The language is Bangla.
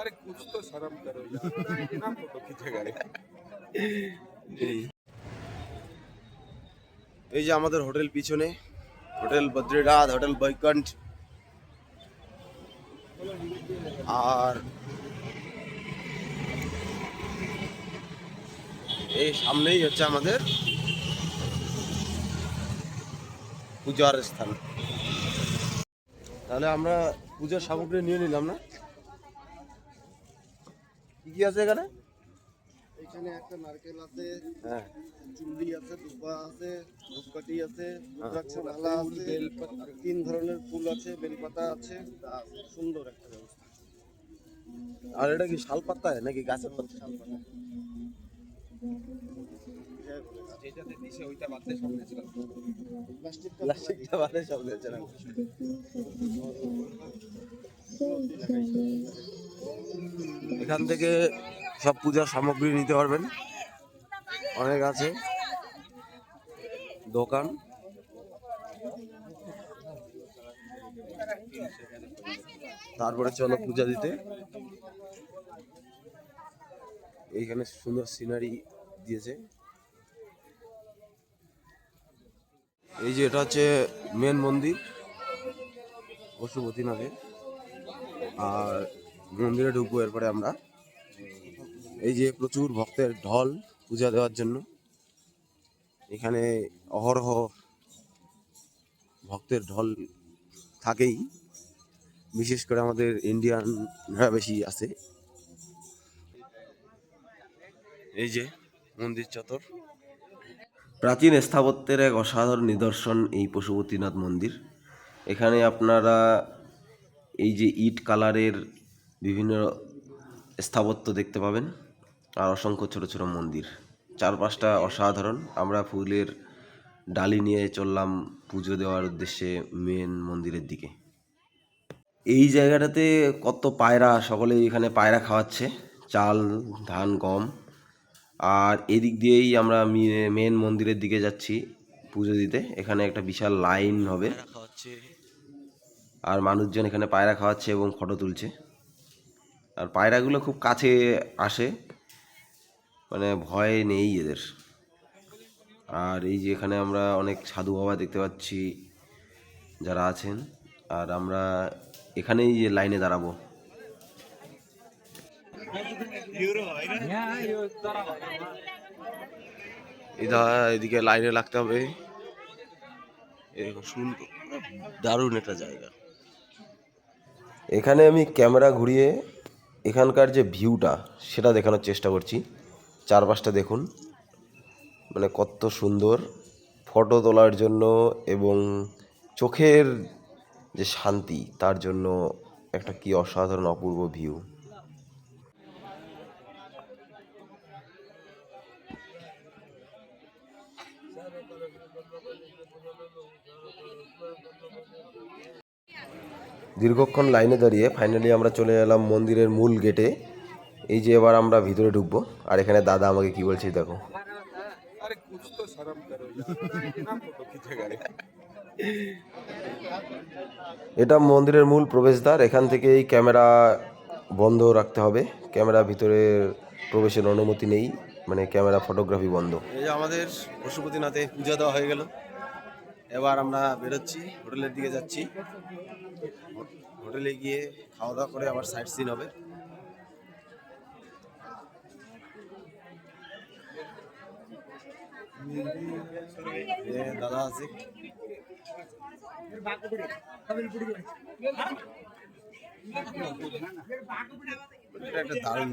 अरे कुछ तो शर्म करो यार इतना फोटो खींचेगा रे এই যে আমাদের হোটেল পিছনে হোটেল বদ্রীনাথ হোটেল বৈকণ্ঠ আর এই সামনেই হচ্ছে আমাদের পূজার স্থান তাহলে আমরা পূজার সামগ্রী নিয়ে নিলাম না কি কি আছে এখানে? এখানে একটা নারকেল আছে হ্যাঁ। চুল্লি আছে দুবা আছে ধূপকাঠি আছে রুদ্রাক্ষ মালা আছে তিন ধরনের ফুল আছে বেলপাতা আছে। সুন্দর একটা ব্যবস্থা। আর এটা কি শাল পাতা নাকি গাছের পাতা যেটাতে দিছে ওইটা বাদে সব ন্যাচারাল প্লাস্টিকটা প্লাস্টিকটা বাদে সব দিয়েছে না এখান থেকে সব পূজার সামগ্রী নিতে পারবেন। অনেক আছে। দোকান। তারপরে চলো পূজা দিতে। এইখানে সুন্দর সিনারি দিয়েছে। এই যে এটা হচ্ছে মেন মন্দির, পশুপতিনাথের। আর মন্দিরে ঢুকবো এরপরে আমরা। এই যে প্রচুর ভক্তের ঢল পূজা দেওয়ার জন্য। এখানে অহরহ ভক্তের ঢল থাকেই। বিশেষ করে আমাদের ইন্ডিয়ানরা বেশি আছে। এই যে মন্দির চত্বর। প্রাচীন স্থাপত্যের এক অসাধারণ নিদর্শন এই পশুপতিনাথ মন্দির। এখানে আপনারা এই যে ইট কালারের বিভিন্ন স্থাপত্য দেখতে পাবেন। আর অসংখ্য ছোট ছোট মন্দির। চারপাশটা অসাধারণ। আমরা ফুলের ডালি নিয়ে চললাম পুজো দেওয়ার উদ্দেশ্যে মেন মন্দিরের দিকে। এই জায়গাটাতে কত পায়রা সকলেই এখানে পায়রা খাওয়াচ্ছে। চাল ধান গম। আর এদিক দিয়েই আমরা মেন মন্দিরের দিকে যাচ্ছি পুজো দিতে। এখানে একটা বিশাল লাইন হবে। আর মানুষজন এখানে পায়রা খাওয়াচ্ছে এবং ফটো তুলছে। আর পায়রাগুলো খুব কাছে আসে। মানে ভয় নেই এদের। আর এই যে এখানে আমরা অনেক সাধু বাবা দেখতে পাচ্ছি যারা আছেন। আর আমরা এখানেই যে লাইনে দাঁড়াবো। এদা এদিকে লাইনে লাগতে হবে। দারুণ একটা জায়গা। এখানে আমি ক্যামেরা ঘুরিয়ে এখানকার যে ভিউটা, সেটা দেখানোর চেষ্টা করছি। চারপাশটা দেখুন। মানে কত সুন্দর ফটো তোলার জন্য এবং চোখের যে শান্তি, তার জন্য একটা কি অসাধারণ অপূর্ব ভিউ দীর্ঘক্ষণ লাইনে দাঁড়িয়ে ফাইনালি আমরা চলে এলাম মন্দিরের মূল গেটে এই যে এবার আমরা ভিতরে ঢুকবো আর এখানে দাদা আমাকে কি বলছে দেখো। এটা মন্দিরের মূল প্রবেশদ্বার এখান থেকে এই ক্যামেরা বন্ধ রাখতে হবে। ক্যামেরা ভিতরে প্রবেশের অনুমতি নেই মানে ক্যামেরা ফটোগ্রাফি বন্ধ। এই যে আমাদের পশুপতিনাথে পূজা দেওয়া হয়ে গেল। এবার আমরা বেরোচ্ছি হোটেলের দিকে যাচ্ছি। হোটেলে গিয়ে খাওয়া দাওয়া করে আবার সাইট সিন হবে। দাদা আছে। এটা একটা দারুণ